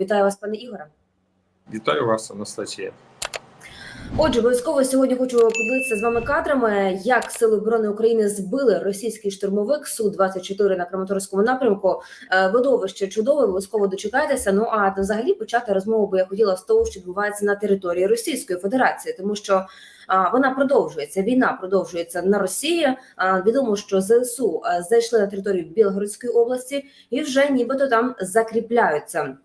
Вітаю вас, пане Ігоре. Вітаю вас, Анастасія. Отже, обов'язково сьогодні хочу поділитися з вами кадрами, як сили оборони України збили російський штурмовик су 24 на Краматорському напрямку. Е, Видовище чудове, обов'язково дочекайтеся. Ну а взагалі почати розмову би я хотіла з того, що відбувається на території Російської Федерації, тому що вона продовжується. Війна продовжується на Росії. А, відомо, що ЗСУ е, зайшли на територію Білгородської області і вже нібито там закріпляються.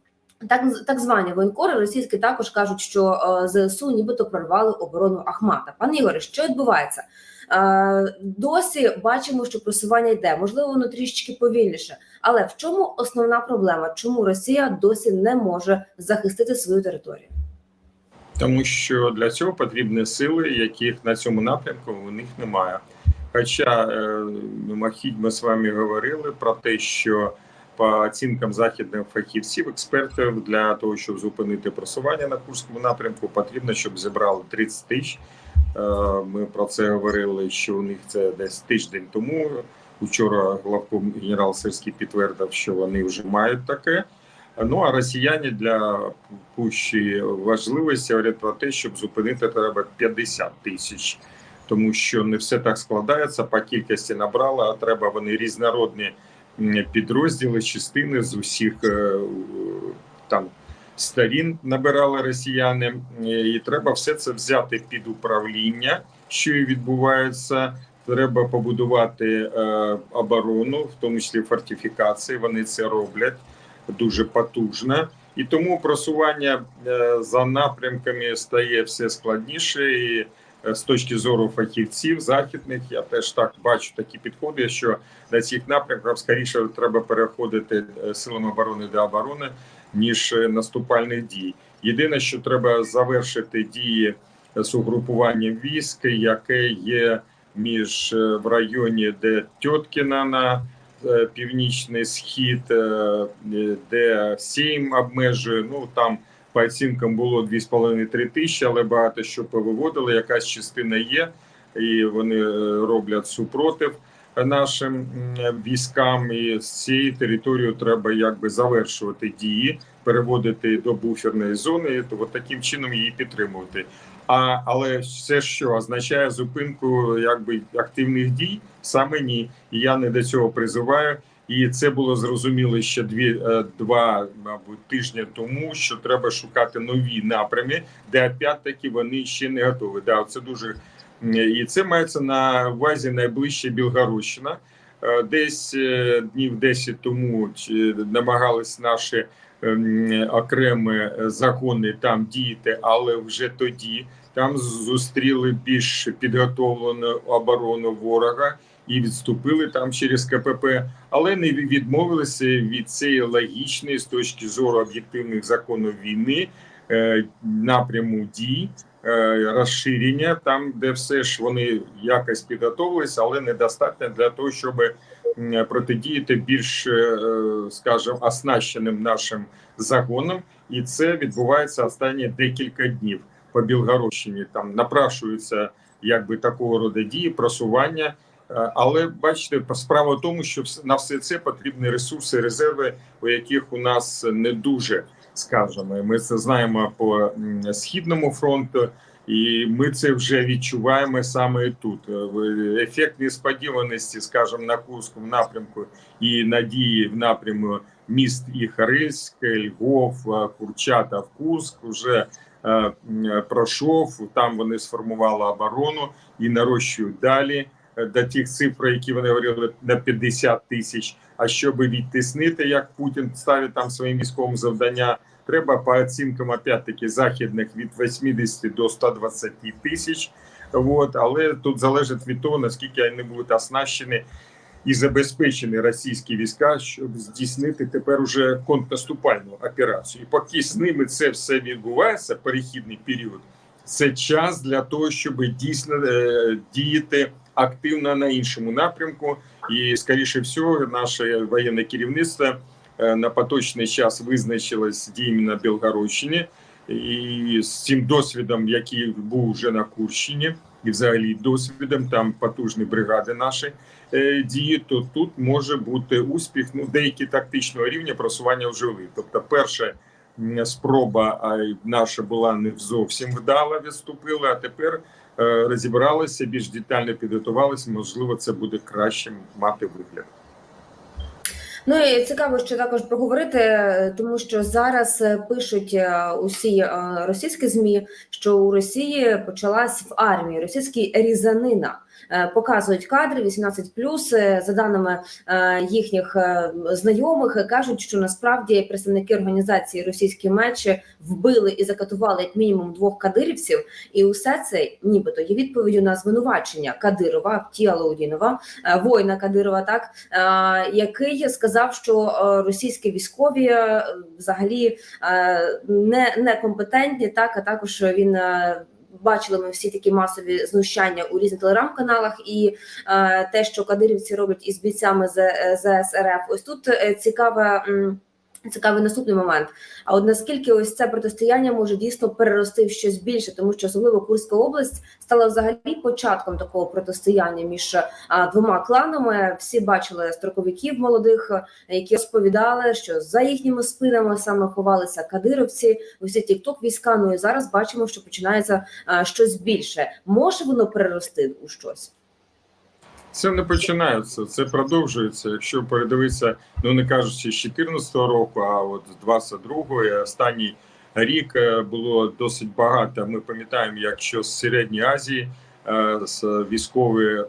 Так, так звані воєнкори російські також кажуть, що е, ЗСУ нібито прорвали оборону Ахмата. Пане Ігоре, що відбувається? Е, досі бачимо, що просування йде. Можливо, воно трішечки повільніше. Але в чому основна проблема? Чому Росія досі не може захистити свою територію? Тому що для цього потрібні сили, яких на цьому напрямку у них немає. Хоча е, мимохідь ми з вами говорили про те, що по оцінкам західних фахівців, експертів для того, щоб зупинити просування на Курському напрямку, потрібно, щоб зібрали 30 тисяч. Е, Ми про це говорили, що у них це десь тиждень тому. Учора главком генерал Сирський підтвердив, що вони вже мають таке. Ну а росіяни для пущої важливості говорять про те, щоб зупинити треба 50 тисяч, тому що не все так складається. По кількості набрали, а треба вони різнородні підрозділи, частини з усіх е, там сторін набирали росіяни, і треба все це взяти під управління, що і відбувається. Треба побудувати е, оборону, в тому числі фортифікації. Вони це роблять дуже потужно. І тому просування е, за напрямками стає все складніше. І з точки зору фахівців західних, я теж так бачу такі підходи, що на цих напрямках скоріше треба переходити е, силами оборони до оборони, ніж е, наступальних дій. Єдине, що треба завершити дії з угрупуванням військ, яке є між е, в районі, де Тьоткіна на е, північний схід, е, е, де Сім обмежує. Ну там по оцінкам було 2,5-3 тисячі, але багато що повиводили. Якась частина є, і вони е, роблять супротив нашим військам. І з цієї території треба якби завершувати дії, переводити до буферної зони, і от таким чином її підтримувати. А але все, що означає зупинку якби активних дій, саме ні. І я не до цього призиваю. І це було зрозуміло ще дві е, два мабуть тижні тому, що треба шукати нові напрями, де опять-таки вони ще не готові. Да, це дуже і це мається на увазі найближче Білгородщина. Е, Десь е, днів 10 тому намагались наші ем, окремі загони там діяти, але вже тоді там зустріли більш підготовлену оборону ворога і відступили там через КПП, але не відмовилися від цієї логічної з точки зору об'єктивних законів війни е, напряму дій. е, Розширення там, де все ж вони якось підготовилися, але недостатньо для того, щоб протидіяти більш, е, скажімо, оснащеним нашим загоном, і це відбувається останні декілька днів по Білгородщині. Там напрашуються якби такого роду дії, просування. Але бачите, справа в тому, що на все це потрібні ресурси, резерви, у яких у нас не дуже скажемо. Ми це знаємо по східному фронту, і ми це вже відчуваємо саме і тут. Е, в- Ефект несподіваності, скажімо, на Курському напрямку і надії в напряму міст і Харильськ, Львов, е, Курчатов, Курськ вже е, пройшов. Там вони сформували оборону і нарощують далі до тих цифр, які вони говорили на 50 тисяч. А щоб відтиснити, як Путін ставить там своїм військовим завдання, треба по оцінкам опять-таки західних від 80 до 120 тисяч. От, але тут залежить від того, наскільки вони будуть оснащені і забезпечені російські війська, щоб здійснити тепер уже контрнаступальну операцію. І поки з ними це все відбувається, перехідний період, це час для того, щоб дійсно е, діяти активно на іншому напрямку. І скоріше всього, наше воєнне керівництво е, на поточний час визначилось діями на Білгородщині. І з цим досвідом, який був вже на Курщині, і взагалі досвідом там потужні бригади наші е, дії, то тут може бути успіх. Ну деякі тактичного рівня просування вже вели. Тобто, перше м, спроба наша була не зовсім вдала, відступили. А тепер розібралися, більш детально підготувалися. Можливо, це буде краще мати вигляд. Ну і цікаво, що також проговорити, е, тому що зараз е, пишуть е, усі е, російські змі, що у Росії почалась в армії російський різанина. Е, Показують кадри 18+, е, за даними е, їхніх знайомих, кажуть, що насправді представники організації російські мечі вбили і закатували як мінімум двох кадирівців, і усе це нібито є відповіддю на звинувачення Кадирова, Аптія Лаудінова, воїна Кадирова, так який сказав, що російські військові взагалі не некомпетентні, так а також він. Е, Бачили ми всі такі масові знущання у різних телеграм-каналах, і е, те, що кадирівці роблять із бійцями з ЗСРФ. Ось тут е, цікаве. м, Цікавий наступний момент. А от наскільки ось це протистояння може дійсно перерости в щось більше, тому що особливо Курська область стала взагалі початком такого протистояння між а, двома кланами. Всі бачили строковиків молодих, е, які розповідали, що за їхніми спинами саме ховалися кадировці. Усі тікток війська. Ну і зараз бачимо, що починається а, щось більше. Може воно перерости у щось? Це не починається, це продовжується. Якщо передивитися, ну не кажучи з 2014 року, а от з 22-го, і останній рік е, було досить багато. Ми пам'ятаємо, якщо з Середньої Азії е, з військових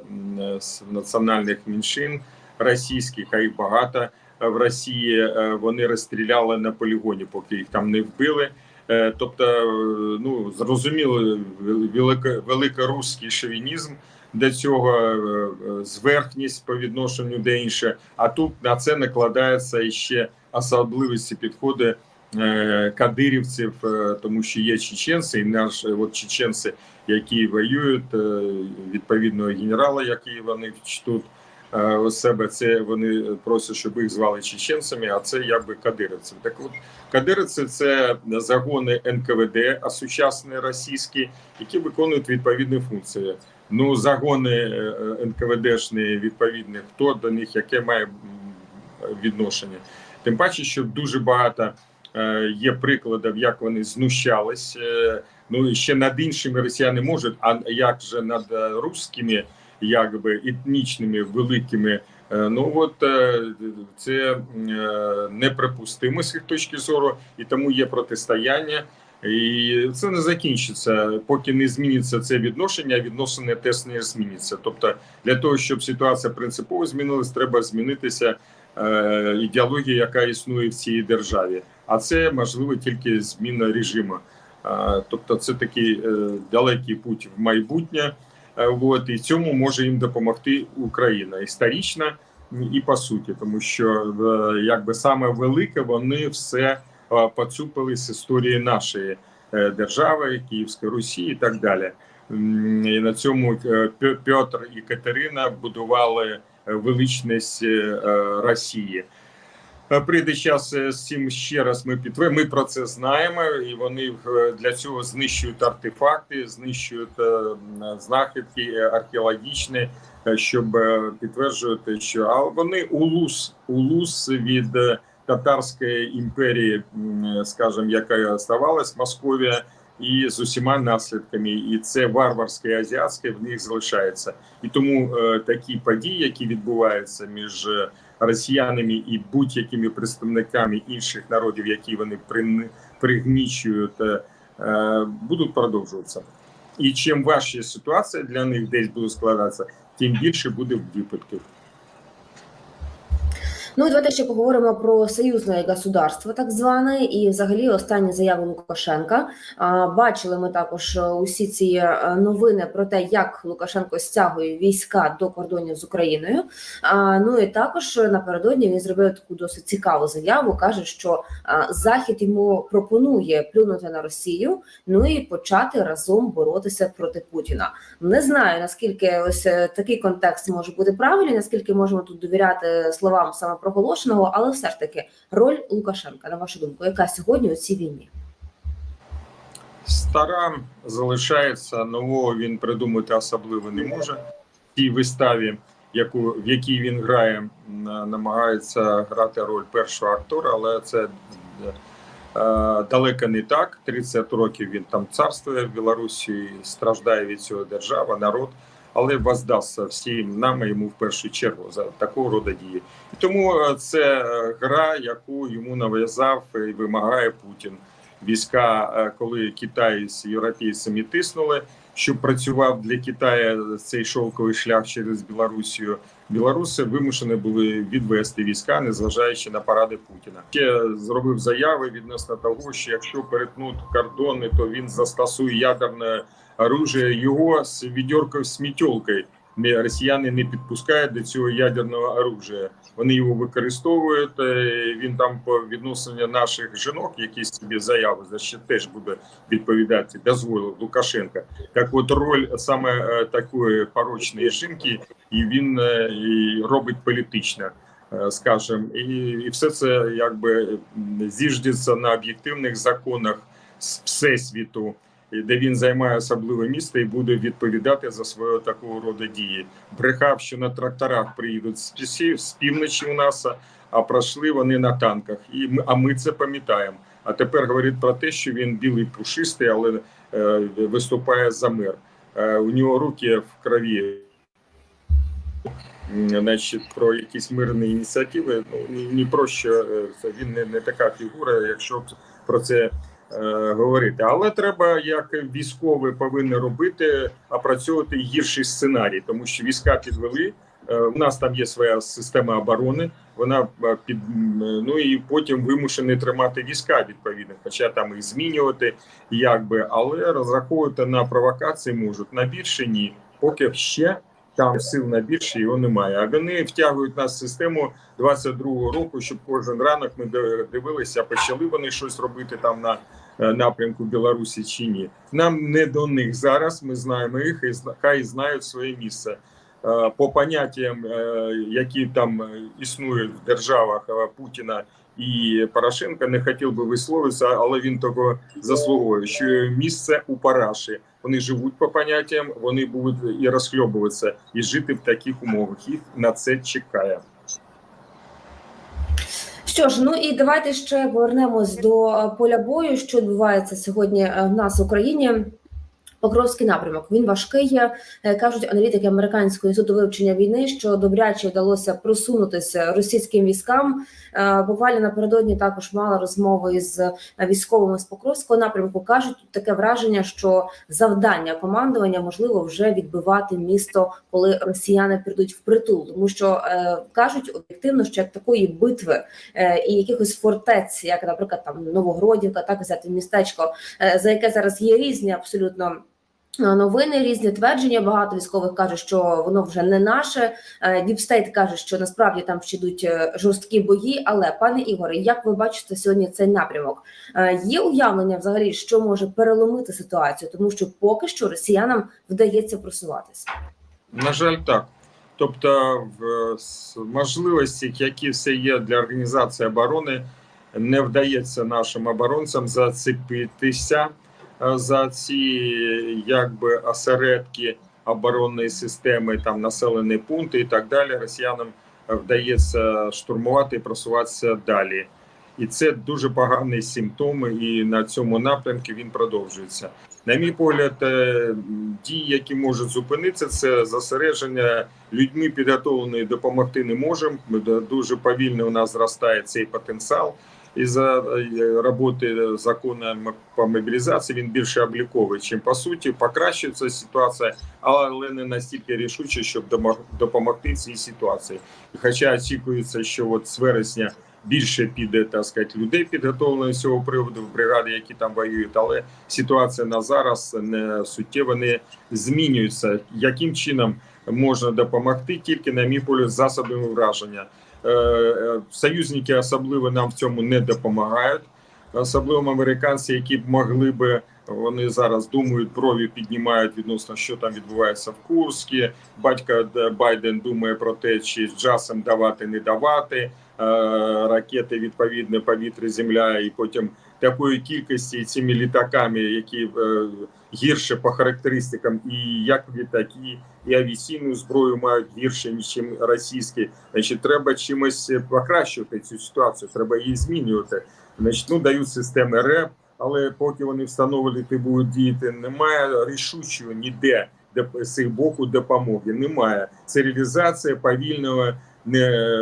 з національних меншин російських, а їх багато е, в Росії, е, вони розстріляли на полігоні, поки їх там не вбили. Е, Тобто, е, ну зрозуміло, великоруський шовінізм до цього е, е, зверхність по відношенню до інше. А тут на це накладається ще особливості підходи е, кадирівців, тому що є чеченці, і наш от чеченці, які воюють, відповідного генерала, який вони чтуть е, у себе, це вони просять, щоб їх звали чеченцями, а це якби кадирівці. Так от кадирівці це загони НКВД, а сучасні російські, які виконують відповідні функції. Ну, загони е, е, НКВДшні відповідні, хто до них яке має відношення. Тим паче, що дуже багато е, є прикладів, як вони знущались. Ну і ще над іншими росіяни можуть, а як же над русскими, якби етнічними великими. Ну от це неприпустимо з їх точки зору, і тому є протистояння. І це не закінчиться, поки не зміниться це відношення. Відносини теж не зміняться. Тобто, для того, щоб ситуація принципово змінилась, треба змінитися е, ідеологія, яка існує в цій державі. А це можливо тільки зміна режиму. Е, тобто, це такий е, далекий путь в майбутнє. Е, от і цьому може їм допомогти Україна історично і по суті, тому що е, якби саме велике вони все поцупили з історії нашої е, держави, Київської Русі і так далі. І на цьому е, Петр і Катерина будували е, величність Росії. Прийде час з цим ще раз. Ми підтвердимо. Ми про це знаємо, і вони для цього знищують артефакти, знищують знахідки археологічні, щоб підтверджувати, що а вони улус, улус від татарської імперії, м, скажімо, яка ставалась Московія, і з усіма наслідками, і це варварське азіатське в них залишається. І тому е, такі події, які відбуваються між росіянами і будь-якими представниками інших народів, які вони пригнічують, е, е, будуть продовжуватися. І чим важча ситуація для них десь буде складатися, тим більше буде випадків. Ну і давайте ще поговоримо про союзне государство, так зване, і взагалі останні заяви Лукашенка. Бачили ми також е, усі ці е, новини про те, як Лукашенко стягує війська до кордонів з Україною. Ну і також напередодні він зробив таку досить цікаву заяву. каже, що Захід йому пропонує плюнути на Росію, ну і почати разом боротися проти Путіна. Не знаю наскільки ось е, такий контекст може бути правильний, наскільки можемо тут довіряти словам самопроголошеного, але все ж таки роль Лукашенка, на вашу думку, яка сьогодні у цій війні? Стара залишається, нового він придумати особливо не може. В цій виставі, яку, в якій він грає, намагається грати роль першого актора, але це далеко не так. 30 років він там царствує в Білорусі, страждає від цього держава, народ, але воздасться всім нам йому в першу чергу за такого роду дії. І тому е, це е, гра, яку йому нав'язав і вимагає Путін. Війська, е, коли Китай з європейцями тиснули, щоб працював для Китаю цей шовковий шлях через Білорусію. Білоруси вимушені були відвести війська, незважаючи на поради Путіна. Ще зробив заяви відносно того, що якщо перетнуть кордони, то він застосує ядерне оружие. Його з відьоркою з мітьолкою росіяни не підпускають до цього ядерного оружия. Вони його використовують. е, Він там по відношенню наших жінок, які собі заяви за що теж буде відповідати, дозволив Лукашенка. Так, от роль саме е, такої порочної жінки, і він е, і робить політично. Скажем, і, і все це якби зіждеться на об'єктивних законах з всесвіту, де він займає особливе місце і буде відповідати за свого такого роду дії. Брехав, що на тракторах приїдуть з пісі- з півночі у нас, а пройшли вони на танках. І ми, а ми це пам'ятаємо. А тепер говорить про те, що він білий пушистий, але е, виступає за мир. Е, у нього руки в крові. Значить, про якісь мирні ініціативи. Ну ні, ні про що е, він не, не така фігура, якщо про це говорити. Але треба, як військові повинні робити, опрацьовувати гірший сценарій, тому що війська підвели. Е, У нас там є своя система оборони. Вона е, під ну і потім вимушені тримати війська відповідно, хоча там їх змінювати, якби, але розраховувати на провокації можуть на більше ні, поки ще там сил на більше його немає. А вони втягують нас в систему 22-го року, щоб кожен ранок ми дивилися, почали вони щось робити там на е, напрямку Білорусі чи ні. Нам не до них зараз. Ми знаємо їх і хай знають своє місце. Е, По поняттям, е, які там е, існують в державах е, Путіна і Порошенка, не хотів би висловитися, але він того заслуговує. Що місце у Параші. Вони живуть по поняттям, вони будуть і розхльобуватися, і жити в таких умовах. Їх на це чекає. Що ж, ну і давайте ще повернемось до е, поля бою, що відбувається сьогодні е, в нас в Україні. Покровський напрямок він важкий. Е, Кажуть аналітики американського інституту вивчення війни, що добряче вдалося просунутися російським військам. Е, Буквально напередодні також мала розмови з військовими з Покровського напрямку. кажуть таке враження, що завдання командування можливо вже відбивати місто, коли росіяни прийдуть в притул, тому що е, кажуть об'єктивно, що як такої битви і якихось фортець, як, наприклад, там Новогродівка, так взяти містечко, за яке зараз є різні абсолютно. Е, Новини різні твердження. Багато військових кажуть, що воно вже не наше. Діпстейт каже, що насправді там ще йдуть е, жорсткі бої. Але пане Ігоре, як ви бачите сьогодні цей напрямок? Е, Є уявлення взагалі, що може переломити ситуацію, тому що поки що росіянам вдається просуватися. На жаль, так. Тобто, в можливостях, які все є для організації оборони, не вдається нашим оборонцям зацепитися е, за ці якби осередки оборонної системи, там населені пункти і так далі. Росіянам вдається штурмувати і просуватися далі. І це дуже поганий симптом, і на цьому напрямку він продовжується. На мій погляд, е, дії, які можуть зупинитися, це зосередження людьми підготовлені допомогти не можемо. Дуже повільно у нас зростає цей потенціал. І за роботи закону по мобілізації він більше обліковий, чим по суті покращується ситуація, але не настільки рішуче, щоб допомогти цій ситуації. Хоча очікується, що от з вересня більше піде так сказати, людей підготовлено з цього приводу в бригади, які там воюють, але ситуація на зараз не суттєво не змінюється. Яким чином можна допомогти? Тільки на мій погляд, засобами враження. Е, е, Союзники особливо нам в цьому не допомагають, особливо американці, які б могли би. Вони зараз думають, брові піднімають відносно, що там відбувається в Курскі. Батько Байден думає про те, чи з джасом давати, не давати е, ракети відповідне повітря, земля, і потім такої кількості цими літаками, які гірше по характеристикам, і як літаки, і авіаційну зброю мають гірше ніж російські. Значить, треба чимось покращувати цю ситуацію. Треба її змінювати. Значить, ну, дають системи РЕП, але поки вони встановлювати будуть діяти, немає рішучого ніде де з боку допомоги. Немає. Це реалізація повільного не,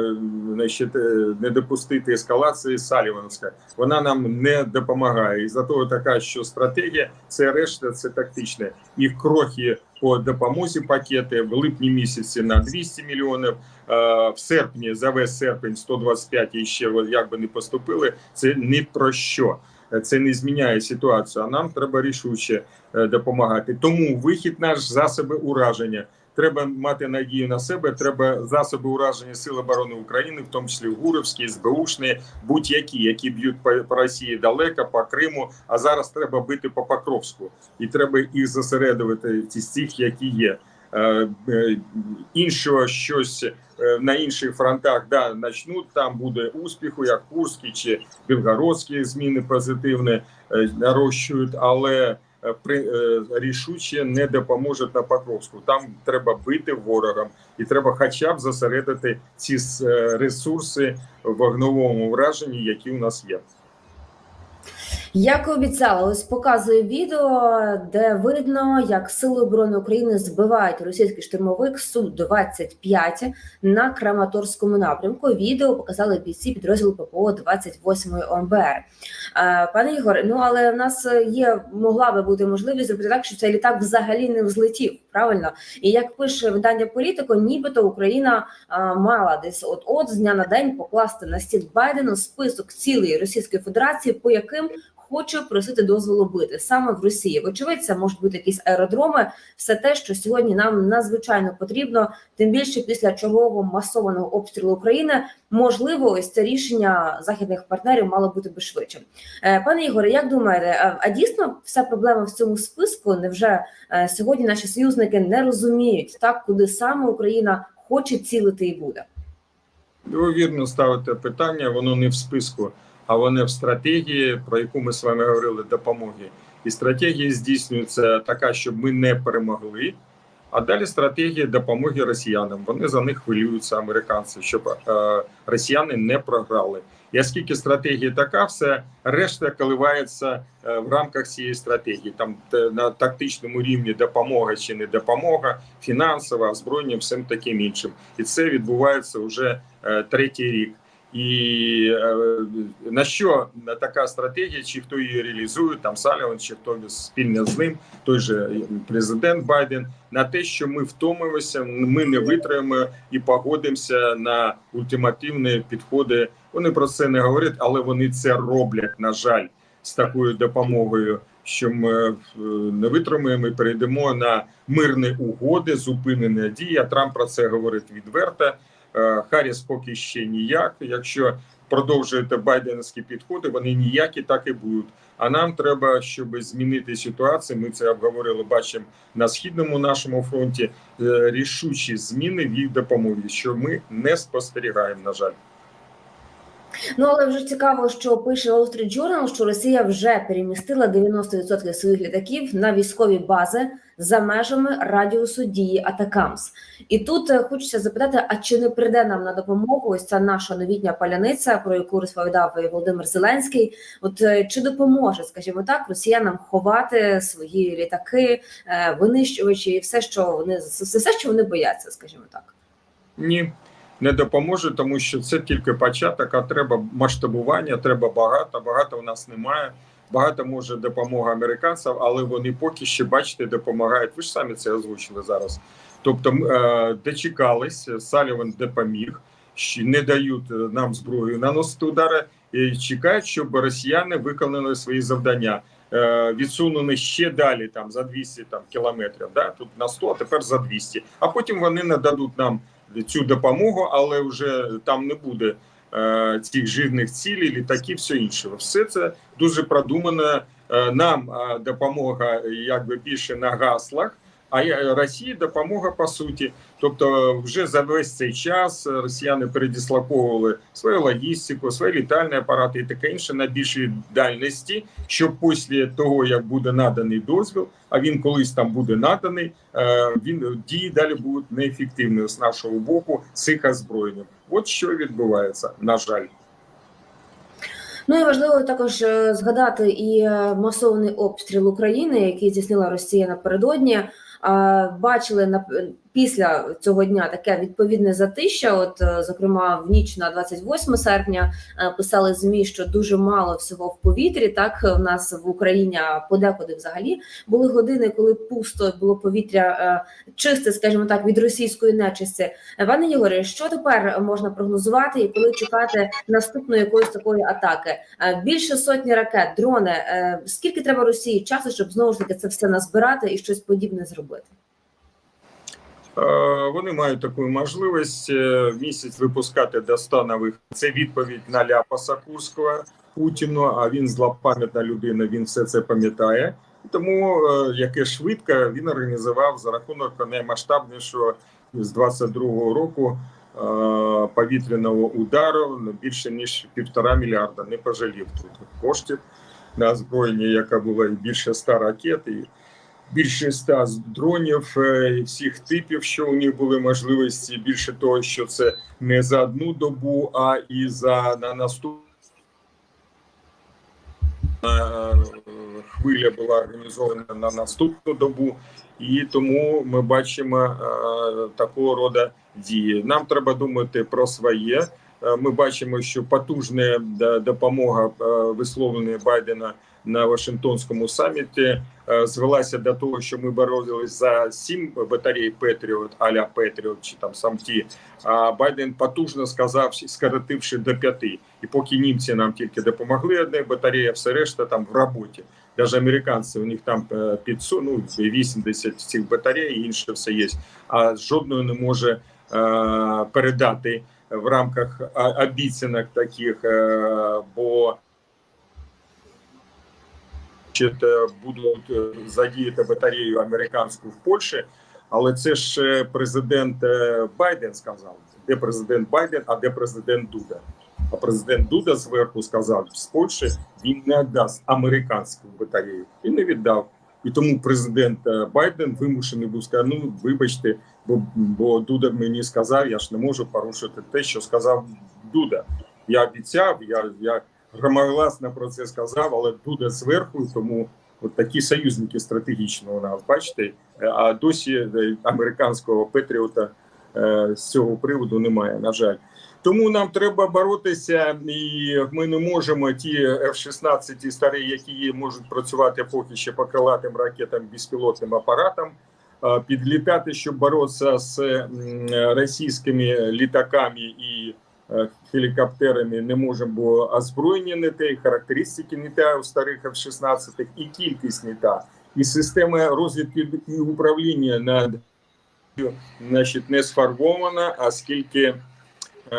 значить, е, не допустити ескалації Салівановська. Вона нам не допомагає. І за того така, що стратегія це решта, це тактичне. І в крохи по допомозі пакети в липні місяці на 200 мільйонів. е, В серпні за весь серпень 125 і ще як би не поступили. Це ні про що. Це не зміняє ситуацію. А нам треба рішуче е, допомагати. Тому вихід наш засоби ураження. Треба мати надію на себе. Треба засоби ураження Сил оборони України, в тому числі Гуровські, СБУшні, будь-які, які б'ють по, Росії далеко, по Криму. А зараз треба бити по Покровську, і треба їх зосередувати ті з цих, які є. Е, е, Іншого щось е, на інших фронтах да начнуть. Там буде успіху, як Курські чи Білгородські зміни позитивні нарощують, але рішуче не допоможуть на Покровську. Там треба бити ворогам, і треба, хоча б зосередити ці е, ресурси в вогновому враженні, які у нас є. Як і обіцяла, ось показує відео, де видно, як Сили оборони України збивають російський штурмовик су 25 на Краматорському напрямку. Відео показали бійці підрозділу ППО 28-ї ОМБР. Е, Пане Ігоре, ну але в нас є могла би бути можливість зробити так, щоб цей літак взагалі не взлетів. Правильно, і як пише видання політико, нібито Україна а, мала десь от от з дня на день покласти на стіл Байдену список цілої Російської Федерації, по яким хоче просити дозволу бити саме в Росії. Вочевидь, це можуть бути якісь аеродроми, все те, що сьогодні нам надзвичайно потрібно, тим більше після чергового масованого обстрілу України. Можливо, ось це рішення західних партнерів мало бути би швидше. Пане Ігоре, як думаєте, а, а дійсно вся проблема в цьому списку? Невже е, сьогодні наші союзники не розуміють так, куди саме Україна хоче цілити і буде? Ви вірно ставите питання, воно не в списку, а воно в стратегії, про яку ми з вами говорили, допомоги. І стратегія здійснюється така, щоб ми не перемогли. А далі стратегія допомоги росіянам. Вони за них хвилюються, американці, щоб е, росіяни не програли. І оскільки стратегія така, все решта коливається е, в рамках цієї стратегії. Там на тактичному рівні допомога чи не допомога, фінансова, озброєння, всім таким іншим. І це відбувається вже е, третій рік. І е, на що така стратегія, чи хто її реалізує, там Саліван, чи хто спільно з ним, той же президент Байден, на те, що ми втомимося, ми не витримаємо і погодимося на ультимативні підходи. Вони про це не говорять, але вони це роблять. На жаль, з такою допомогою, що ми не витримаємо і перейдемо на мирні угоди, зупинення дій. Трамп про це говорить відверто. Е, Харріс поки ще ніяк. Якщо продовжуєте байденські підходи, вони ніякі так і будуть. А нам треба, щоб змінити ситуацію. Ми це обговорили. Бачимо на східному нашому фронті е, рішучі зміни в їх допомозі, що ми не спостерігаємо. На жаль. Ну але вже цікаво, що пише Wall Street Journal, що Росія вже перемістила 90% своїх літаків на військові бази за межами радіусу дії Атакамс. І тут е, хочеться запитати: а чи не прийде нам на допомогу ось ця наша новітня паляниця, про яку розповідав Володимир Зеленський? От е, чи допоможе, скажімо так, росіянам ховати свої літаки, е, винищувачі і все, що вони все, що вони бояться, скажімо так. Ні, не допоможе, тому що це тільки початок, а треба масштабування, треба багато. Багато у нас немає. Багато може допомога американців, але вони поки ще бачите, допомагають. Ви ж самі це озвучили зараз. Тобто, е, дочекались, Саліван допоміг, не дають нам зброю наносити удари і чекають, щоб росіяни виконали свої завдання. Е, Відсунули ще далі, там за 200 там кілометрів. Да? Тут на 100, а тепер за 200. А потім вони нададуть нам цю допомогу, але вже там не буде е, цих жирних цілей, літаків, все інше. Все це дуже продумано. Е, нам е, допомога якби більше на гаслах. А Росії допомога по суті. Тобто, вже за весь цей час росіяни передислоковували свою логістику, свої літальні апарати і таке інше на більшій дальності, щоб після того, як буде наданий дозвіл, а він колись там буде наданий, е, він дії далі будуть неефективні з нашого боку цих озброєння. От що відбувається, на жаль. Ну і важливо також е, згадати і е, масований обстріл України, який здійснила Росія напередодні. Бачили після цього дня таке відповідне затища. От, е, зокрема, в ніч на 28 серпня е, писали змі, що дуже мало всього в повітрі. Так в нас в Україні подекуди взагалі були години, коли пусто було повітря е, чисте, скажімо так, від російської нечисті. Е, Пане Ігоре, що тепер можна прогнозувати і коли чекати наступної якоїсь такої атаки? Е, Більше сотні ракет, дрони. Е, Скільки треба Росії часу, щоб знову ж таки це все назбирати і щось подібне зробити? Е, Вони мають таку можливість е, місяць випускати до 100 нових. Це відповідь на ляпаса Курського Путіну. А він злопам'ятна людина. Він все це пам'ятає. Тому е, яке швидко він організував за рахунок наймасштабнішого з 22-го року повітряного удару ну, більше ніж півтора мільярда. Не пожалів тут коштів на озброєння, яка була більше 100 ракет. І більше ста дронів е, всіх типів, що у них були можливості. Більше того, що це не за одну добу, а і за на наступну хвиля була організована на наступну добу, і тому ми бачимо е, такого роду дії. Нам треба думати про своє. Е, Ми бачимо, що потужна допомога е, висловлена Байдена на Вашингтонському саміті е, звелася до того, що ми боролись за сім батарей Петріот, аля Петріот чи там сам ті. А Байден потужно сказав, скоротивши до п'яти. І поки німці нам тільки допомогли одне батарея, все решта там в роботі. Навіть американці у них там е, 500, ну 80 цих батарей, інше все є. А жодної не може е, передати в рамках обіцянок таких, е, бо е, будуть е, задіяти батарею американську в Польщі, але це ж е, президент е, Байден сказав. Де президент Байден, а де президент Дуда? А президент Дуда зверху сказав з Польщі він не віддасть американську батарею. Він не віддав. І тому президент е, Байден вимушений був сказати, ну вибачте, бо, бо Дуда мені сказав, я ж не можу порушити те, що сказав Дуда. Я обіцяв, я, я громогласно про це сказав, але Дуда зверху, тому от такі союзники стратегічно у нас, бачите, а досі е, американського Петріота е, з цього приводу немає, на жаль. Тому нам треба боротися, і ми не можемо ті F-16 старі, які є, можуть працювати поки ще по крилатим ракетам, безпілотним апаратам, е, підлітати, щоб боротися з російськими літаками і е, гелікоптерами не можемо, бо озброєння не те, і характеристики не те у старих F-16, і кількість не та, і система розвідки і управління над значить, не сформована, а скільки. Е,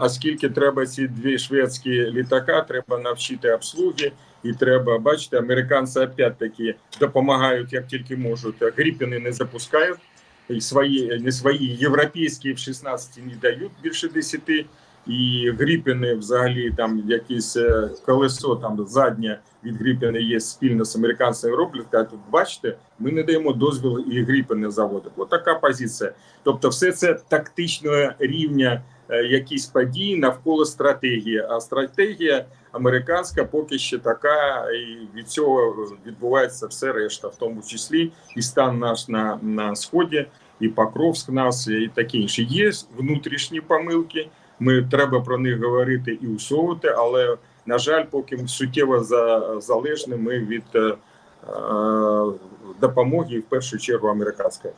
А скільки треба ці дві шведські літака, треба навчити обслуги, і треба бачите, американці опять-таки допомагають як тільки можуть. Гріпіни не запускають і свої не свої європейські в 16 не дають більше 10, і гріпіни взагалі там якесь е, колесо там заднє від гріпіни є спільно з американцями роблять. Кажуть, бачите, ми не даємо дозвіл і гріпіни заводити. Ось така позиція. Тобто, все це тактичного рівня е, якісь події навколо стратегії. А стратегія американська поки що така, і від цього відбувається все решта, в тому числі і стан наш на, на сході, і Покровськ нас, і таке інше. Є внутрішні помилки. Ми треба про них говорити і усовувати, але на жаль, поки суттєво за, залежні ми від е, е, допомоги, в першу чергу американської.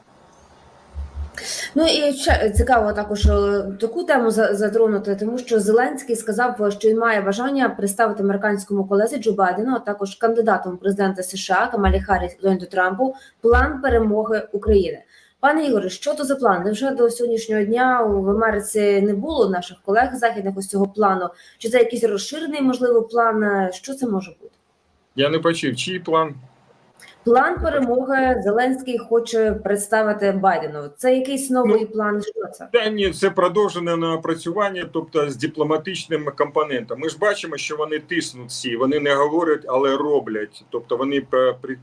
Ну і цікаво також е, таку тему за- затронути, тому що Зеленський сказав, що він має бажання представити американському колезі Джо Байдену, а також кандидатом президента США Камалі Харріс Дональду Трампу план перемоги України. Пане Ігоре, що то за план? Невже до сьогоднішнього дня в Америці не було наших колег західних ось цього плану? Чи це якийсь розширений, можливо, план? Е, Що це може бути? Я не бачив чий план. План перемоги Зеленський хоче представити Байдену. Це якийсь новий план. Що це? Та ні, це продовжене напрацювання, тобто з дипломатичним компонентом. Ми ж бачимо, що вони тиснуть всі, вони не говорять, але роблять. Тобто вони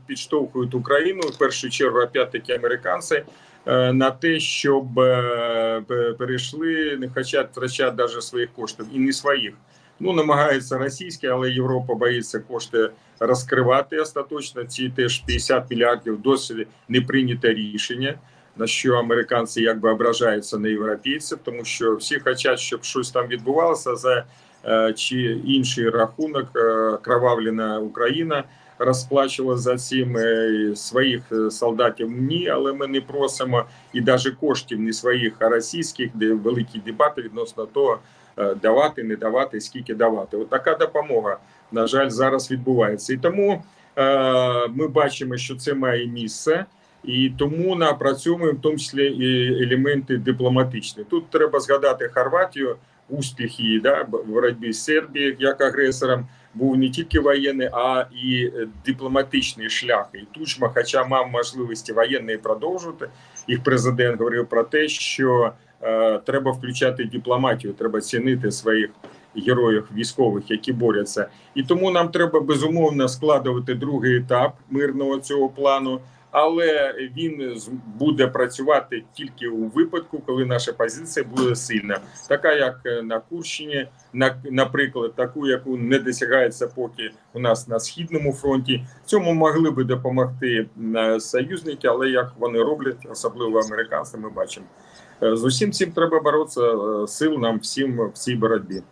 підштовхують Україну в першу чергу, опять-таки американці, е, на те, щоб е, перейшли, не хочуть втрачати навіть своїх коштів і не своїх. Ну намагається російське, але Європа боїться кошти розкривати остаточно. Ці теж 50 мільярдів досі не прийняте рішення. На що американці якби ображаються на європейців, тому що всі хочуть, щоб щось там відбувалося за е, чи інший рахунок. Е, кровавлена Україна розплачувала за цим е, своїх е, солдатів. Ні, але ми не просимо і навіть коштів не своїх, а російських, де великі дебати відносно того, е, давати, не давати, скільки давати. От така допомога, на жаль, зараз відбувається. І тому е, ми бачимо, що це має місце. І тому напрацьовуємо в тому числі і елементи дипломатичні. Тут треба згадати Хорватію, успіх її да, в боротьбі з Сербією як агресором був не тільки воєнний, а і е, дипломатичний шлях. І Тучма, хоча мав можливості воєнної продовжувати, їх президент говорив про те, що е, треба включати дипломатію, треба цінити своїх героїв військових, які борються. І тому нам треба безумовно складувати другий етап мирного цього плану. Але він буде працювати тільки у випадку, коли наша позиція буде сильна, така як е, на Курщині, на наприклад, таку, яку не досягається поки у нас на східному фронті. Цьому могли би допомогти е, союзники, але як вони роблять, особливо американці, ми бачимо. Е, З усім цим треба боротися. Сил нам всім в цій боротьбі.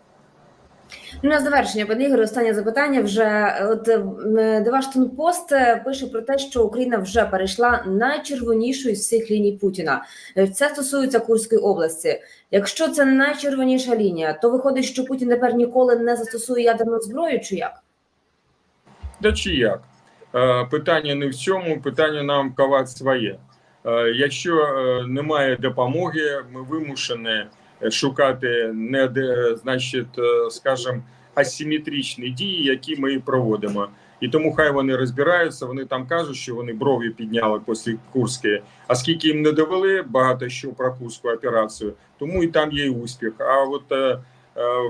Ну, на завершення, пане Ігоре, останнє запитання. Вже от е, The Washington Post е, пише про те, що Україна вже перейшла найчервонішу із всіх ліній Путіна. Е, Це стосується Курської області. Якщо це найчервоніша лінія, то виходить, що Путін тепер ніколи не застосує ядерну зброю, чи як? Да чи як? Е, Питання не в цьому, питання нам ковати своє. Якщо немає допомоги, ми вимушені шукати не значить, е, скажімо, асиметричні дії, які ми проводимо. І тому хай вони розбираються. Вони там кажуть, що вони брові підняли після Курської. А скільки їм не довели багато що про Курську операцію, тому і там є успіх. А от е, е,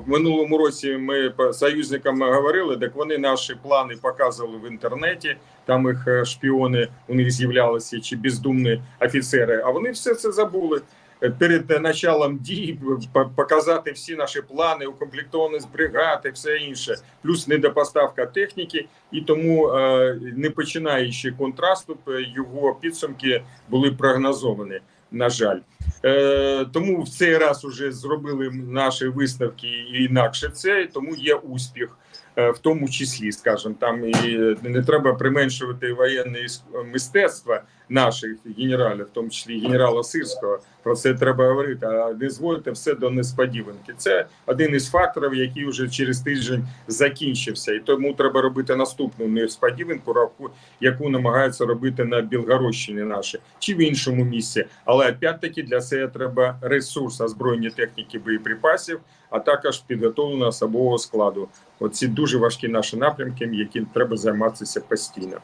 в минулому році ми союзникам говорили, так вони наші плани показували в інтернеті. Там їх е, шпіони у них з'являлися чи бездумні офіцери. А вони все це забули. Перед началом дій показати всі наші плани, укомплектованість бригад і все інше, плюс недопоставка техніки, і тому, е, не починаючи контрасту, його підсумки були прогнозовані. На жаль, е, тому в цей раз уже зробили наші висновки інакше це, тому є успіх. е, В тому числі, скажімо, там і не треба применшувати воєнне мистецтво наших генералів, в тому числі генерала Сирського. Про це треба говорити. А не зводити все до несподіванки. Це один із факторів, який вже через тиждень закінчився, і тому треба робити наступну несподіванку, яку намагаються робити на Білгородщині наші чи в іншому місці. Але опять-таки для цього треба ресурс озброєння техніки боєприпасів, а також підготовлення особового складу. Оці дуже важкі наші напрямки, яким треба займатися постійно.